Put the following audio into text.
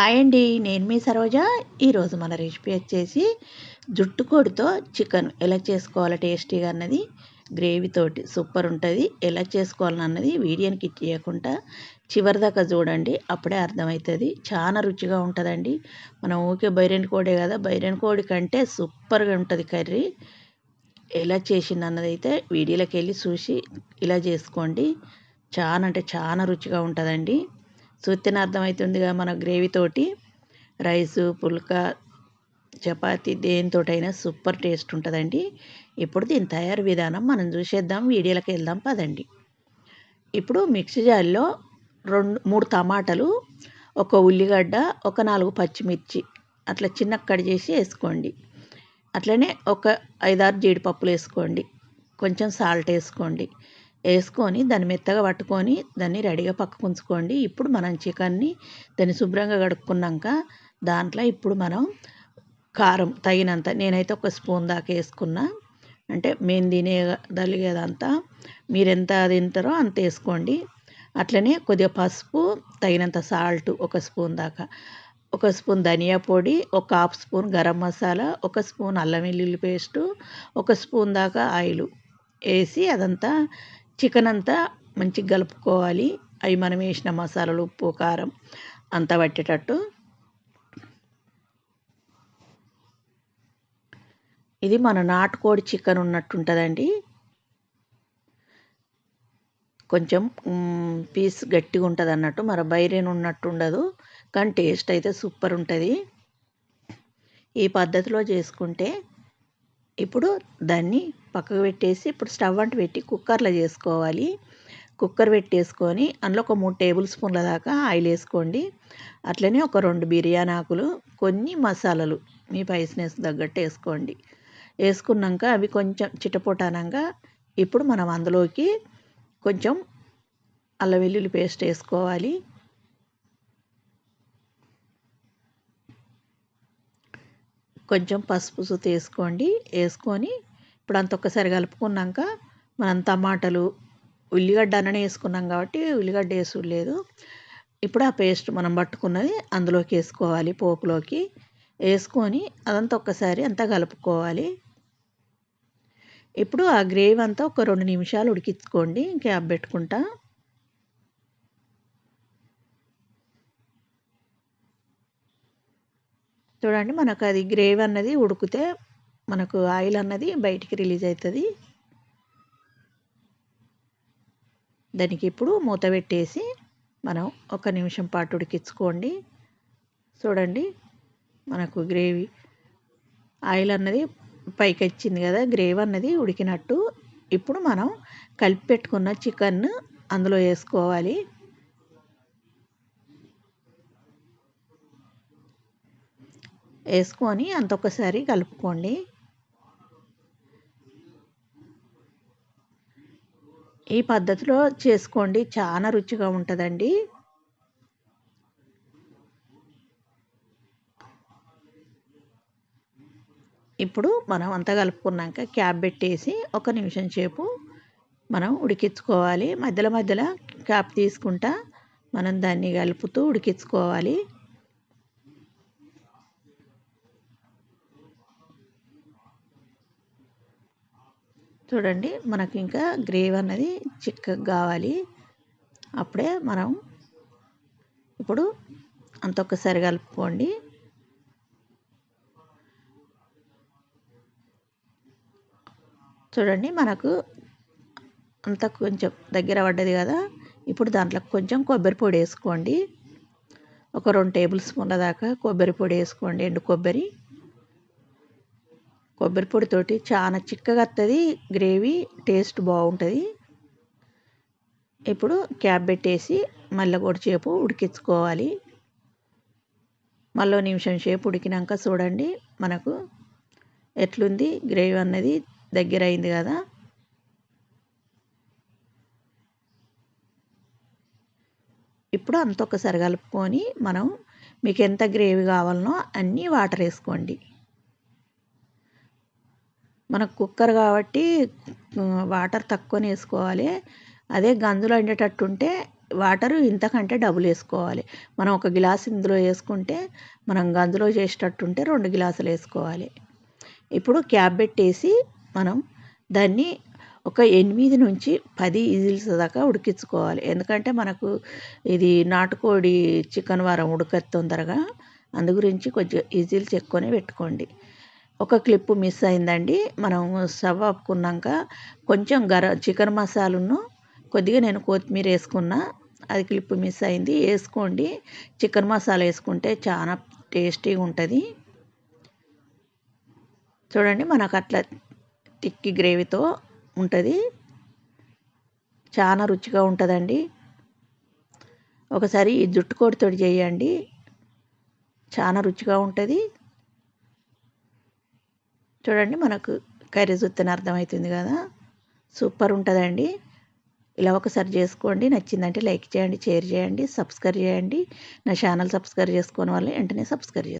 Hi అండి నేను మీ సరోజ. ఈరోజు మన రెసిపీ వచ్చేసి జుట్టు కోడితో చికెన్ ఎలా చేసుకోవాలి టేస్టీగా అన్నది గ్రేవీతోటి సూపర్ ఉంటుంది. ఎలా చేసుకోవాలన్నది వీడియోని కిట్ చేయకుండా చివరిదాకా చూడండి అప్పుడే అర్థమవుతుంది. చాలా రుచిగా ఉంటుందండి. మనం ఊకే బైరన్ కోడే కదా బైరన్ కోడి కంటే సూపర్గా ఉంటుంది కర్రీ. ఎలా చేసింది అన్నది అయితే వీడియోలోకి వెళ్ళి చూసి ఇలా చేసుకోండి. చాలా అంటే చాలా రుచిగా ఉంటుందండి. చూస్తేనే అర్థమవుతుందిగా మన గ్రేవీతోటి రైసు పుల్కా చపాతి దేనితోటైనా సూపర్ టేస్ట్ ఉంటుందండి. ఇప్పుడు దీని తయారు విధానం మనం చూసేద్దాం వీడియోలకు వెళ్దాం పదండి. ఇప్పుడు మిక్సీ జార్లో రెండు మూడు టమాటాలు ఒక ఉల్లిగడ్డ ఒక నాలుగు పచ్చిమిర్చి అట్లా చిన్న కట్ చేసి వేసుకోండి. అట్లనే ఒక ఐదారు జీడిపప్పులు వేసుకోండి. కొంచెం సాల్ట్ వేసుకోండి. వేసుకొని దాన్ని మెత్తగా పట్టుకొని దాన్ని రెడీగా పక్కకు ఉంచుకోండి. ఇప్పుడు మనం చికెన్ని దాన్ని శుభ్రంగా కడుక్కున్నాక దాంట్లో ఇప్పుడు మనం కారం తగినంత నేనైతే ఒక స్పూన్ దాకా వేసుకున్నా. అంటే మేము తినే దలిగేదంతా మీరు ఎంత తింటారో అంత వేసుకోండి. అట్లనే కొద్దిగా పసుపు తగినంత సాల్ట్ ఒక స్పూన్ దాకా. ఒక స్పూన్ ధనియా పొడి ఒక హాఫ్ స్పూన్ గరం మసాలా ఒక స్పూన్ అల్లం వెల్లుల్లి పేస్టు ఒక స్పూన్ దాకా ఆయిల్ వేసి అదంతా చికెన్ అంతా మంచిగా కలుపుకోవాలి. అవి మనం వేసిన మసాలాలు ఉప్పు కారం అంతా పట్టేటట్టు. ఇది మన నాటుకోడి చికెన్ ఉన్నట్టుంటుందండి. కొంచెం పీస్ గట్టిగా ఉంటుంది అన్నట్టు మన బైరేన్ ఉన్నట్టు ఉండదు కానీ టేస్ట్ అయితే సూపర్ ఉంటుంది. ఈ పద్ధతిలో చేసుకుంటే ఇప్పుడు దాన్ని పక్కకు పెట్టేసి ఇప్పుడు స్టవ్ అంటు పెట్టి కుక్కర్లో చేసుకోవాలి. కుక్కర్ పెట్టేసుకొని అందులో ఒక మూడు టేబుల్ స్పూన్ల దాకా ఆయిల్ వేసుకోండి. అట్లనే ఒక రెండు బిర్యానీ ఆకులు కొన్ని మసాలాలు మీ పైస్నెస్ తగ్గట్టు వేసుకోండి. వేసుకున్నాక అవి కొంచెం చిటపొటానంగా ఇప్పుడు మనం అందులోకి కొంచెం అల్లం వెల్లుల్లి పేస్ట్ వేసుకోవాలి. కొంచెం పసుపు సుత వేసుకోండి. వేసుకొని ఇప్పుడు అంత ఒక్కసారి కలుపుకున్నాక మనం టమాటాలు ఉల్లిగడ్డ అన్ననే వేసుకున్నాం కాబట్టి ఉల్లిగడ్డ వేసులేదు ఇప్పుడు ఆ పేస్ట్ మనం పట్టుకున్నది అందులోకి వేసుకోవాలి పోపులోకి వేసుకొని అదంతా ఒక్కసారి అంతా కలుపుకోవాలి. ఇప్పుడు ఆ గ్రేవీ అంతా ఒక రెండు నిమిషాలు ఉడికించుకోండి క్యాప్ పెట్టుకుంటా. చూడండి మనకు అది గ్రేవీ అన్నది ఉడికితే మనకు ఆయిల్ అన్నది బయటికి రిలీజ్ అవుతుంది దానికి ఇప్పుడు మూత పెట్టేసి మనం ఒక నిమిషం పాటు ఉడికించుకోండి. చూడండి మనకు గ్రేవీ ఆయిల్ అన్నది పైకి వచ్చింది కదా గ్రేవీ అన్నది ఉడికినట్టు. ఇప్పుడు మనం కలిపి పెట్టుకున్న చికెన్ అందులో వేసుకోవాలి. వేసుకొని అంత ఒకసారి కలుపుకోండి. ఈ పద్ధతిలో చేసుకోండి. చాలా రుచిగా ఉంటుందండి. ఇప్పుడు మనం అంతా కలుపుకున్నాక క్యాప్ పెట్టేసి ఒక నిమిషం సేపు మనం ఉడికించుకోవాలి. మధ్యలో మధ్యలో క్యాప్ తీసుకుంటా మనం దాన్ని కలుపుతూ ఉడికించుకోవాలి. చూడండి మనకి ఇంకా గ్రేవీ అన్నది చిక్కగా కావాలి. అప్పుడే మనం ఇప్పుడు అంత ఒక్కసారి కలుపుకోండి. చూడండి మనకు అంత కొంచెం దగ్గర పడ్డది కదా ఇప్పుడు దాంట్లో కొంచెం కొబ్బరి పొడి వేసుకోండి. ఒక రెండు టేబుల్ స్పూన్ల దాకా కొబ్బరి పొడి వేసుకోండి ఎండు కొబ్బరి. కొబ్బరి పొడితోటి చాలా చిక్కగా వస్తుంది గ్రేవీ టేస్ట్ బాగుంటుంది. ఇప్పుడు క్యాప్ పెట్టేసి మళ్ళీ సేపు ఉడికించుకోవాలి. మళ్ళీ నిమిషం సేపు ఉడికినాక చూడండి మనకు ఎట్లుంది గ్రేవీ అన్నది దగ్గర అయింది కదా. ఇప్పుడు అంత ఒకసారి కలుపుకొని మనం మీకు ఎంత గ్రేవీ కావాలనో అన్నీ వాటర్ వేసుకోండి. మనకు కుక్కర్ కాబట్టి వాటర్ తక్కువనే వేసుకోవాలి. అదే గంజులు వండేటట్టు ఉంటే వాటరు ఇంతకంటే డబుల్ వేసుకోవాలి. మనం ఒక గ్లాస్ ఇందులో వేసుకుంటే మనం గంజులో చేసేటట్టుంటే రెండు గ్లాసులు వేసుకోవాలి. ఇప్పుడు క్యాప్ పెట్టేసి మనం దాన్ని ఒక ఎనిమిది నుంచి పది ఈజిల్స్ దాకా ఉడికించుకోవాలి. ఎందుకంటే మనకు ఇది నాటుకోడి చికెన్ వారం ఉడకదు తొందరగా అందు గురించి కొంచెం ఈజిల్స్ ఎక్కువనే పెట్టుకోండి. ఒక క్లిప్పు మిస్ అయిందండి. మనం స్టవ్ ఆపుకున్నాక కొంచెం గర చికెన్ మసాలాను కొద్దిగా నేను కొత్తిమీర వేసుకున్నా అది క్లిప్ మిస్ అయింది. వేసుకోండి. చికెన్ మసాలా వేసుకుంటే చాలా టేస్టీగా ఉంటుంది. చూడండి మనకు అట్లా తిక్కి గ్రేవీతో ఉంటుంది. చాలా రుచిగా ఉంటుందండి. ఒకసారి ఈ జుట్టు చేయండి. చాలా రుచిగా ఉంటుంది. చూడండి మనకు కర్రీ చూస్తేనే అర్థమవుతుంది కదా? సూపర్ ఉంటుందండి. ఇలా ఒకసారి చేసుకోండి. నచ్చిందంటే లైక్ చేయండి షేర్ చేయండి సబ్స్క్రైబ్ చేయండి. నా ఛానల్ సబ్స్క్రైబ్ చేసుకోని వాళ్ళు వెంటనే సబ్స్క్రైబ్ చేసుకోండి